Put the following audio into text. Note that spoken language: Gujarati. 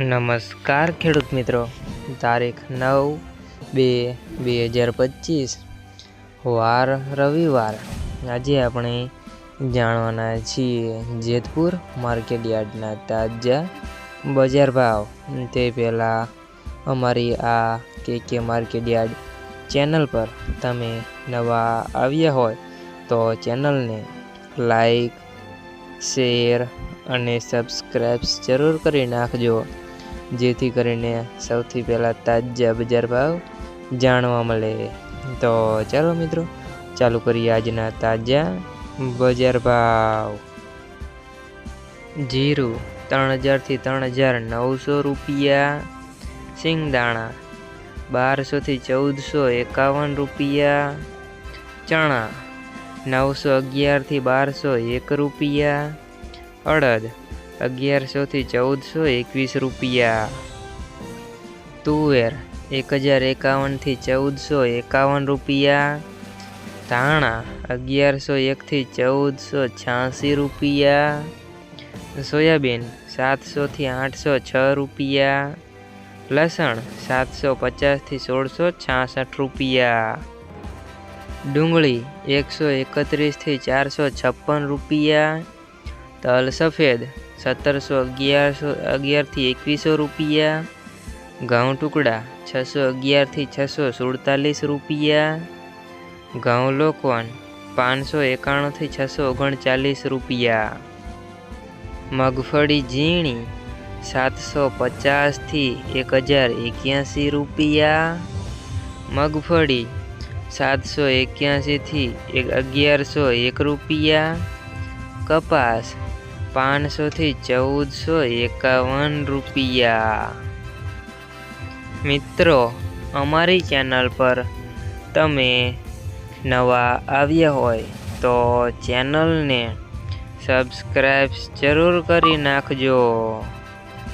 નમસ્કાર ખેડૂત મિત્રો. તારીખ નવ બે બે હજાર પચીસ. વાર રવિવાર. આજે આપણે જાણવાના છીએ જેતપુર માર્કેટ યાર્ડના તાજા બજાર ભાવ. તે પહેલાં અમારી આ કે કે માર્કેટ યાર્ડ ચેનલ પર તમે નવા આવ્યા હોય તો ચેનલને લાઈક, શેર અને સબસ્ક્રાઈબ જરૂર કરી નાખજો. જેથી કરીને સૌથી પહેલાં તાજા બજાર ભાવ જાણવા મળે. તો ચાલો મિત્રો, ચાલુ કરીએ આજના તાજા બજાર ભાવ. જીરું ત્રણ હજારથી ત્રણ હજાર નવસો રૂપિયા. સિંગદાણા બારસોથી ચૌદસો એકાવન રૂપિયા. ચણા નવસો અગિયારથી બારસો એક રૂપિયા. અડદ. અગિયારસોથી ચૌદસો એકવીસ રૂપિયા. તુવેર એક હજાર એકાવનથી ચૌદસો એકાવન રૂપિયા. ધાણા અગિયારસો એકથી ચૌદસો છ્યાસી રૂપિયા. સોયાબીન સાતસોથી આઠસો છ રૂપિયા. લસણ સાતસો પચાસથી સોળસો છાસઠ રૂપિયા. ડુંગળી એકસો એકત્રીસથી ચારસો છપ્પન રૂપિયા. તલ સફેદ, સત્તરસો અગિયારસો, અગિયારથી એકવીસો રૂપિયા. ઘઉં ટુકડા, છસો અગિયારથી છસો સુડતાલીસ રૂપિયા. ઘઉં લોકવન, પાંચસો એકાણુંથી છસો ઓગણચાલીસ રૂપિયા. મગફળી ઝીણી, સાતસો પચાસથી એક હજાર એક્યાસી રૂપિયા. મગફળી, સાતસો એક્યાસીથી એક અગિયારસો એક રૂપિયા. કપાસ પાંચસોથી ચૌદસો એકાવન રૂપિયા. મિત્રો, અમારી ચેનલ પર તમે નવા આવ્યા હોય તો ચેનલને સબસ્ક્રાઈબ જરૂર કરી નાખજો.